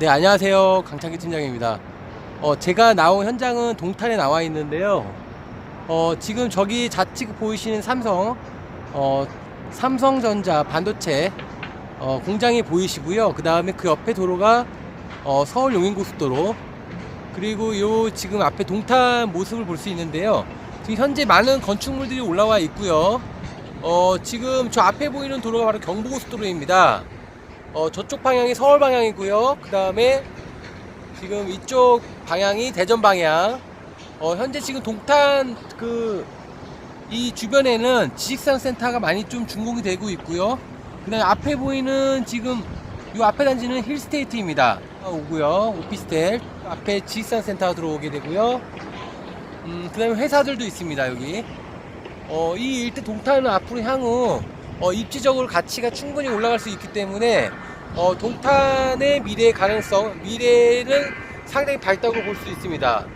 네, 안녕하세요. 강창기 팀장입니다. 어, 제가 나온 현장은 동탄에 나와 있는데요. 어, 지금 저기 좌측 보이시는 삼성, 어, 삼성전자 반도체 어, 공장이 보이시고요. 그 다음에 그 옆에 도로가 어, 서울 용인고속도로 그리고 요 지금 앞에 동탄 모습을 볼 수 있는데요. 지금 현재 많은 건축물들이 올라와 있고요. 어, 지금 저 앞에 보이는 도로가 바로 경부고속도로입니다. 어, 저쪽 방향이 서울 방향이고요. 그 다음에 지금 이쪽 방향이 대전 방향. 어, 현재 지금 동탄 그 이 주변에는 지식산 센터가 많이 좀 준공이 되고 있고요. 그 다음에 앞에 보이는 지금 이 앞에 단지는 힐스테이트입니다. 오고요. 오피스텔. 앞에 지식산 센터 들어오게 되고요. 음, 그 다음에 회사들도 있습니다. 여기. 어, 이 일대 동탄은 앞으로 향후 어, 입지적으로 가치가 충분히 올라갈 수 있기 때문에 어, 동탄의 미래 가능성, 미래는 상당히 밝다고 볼 수 있습니다.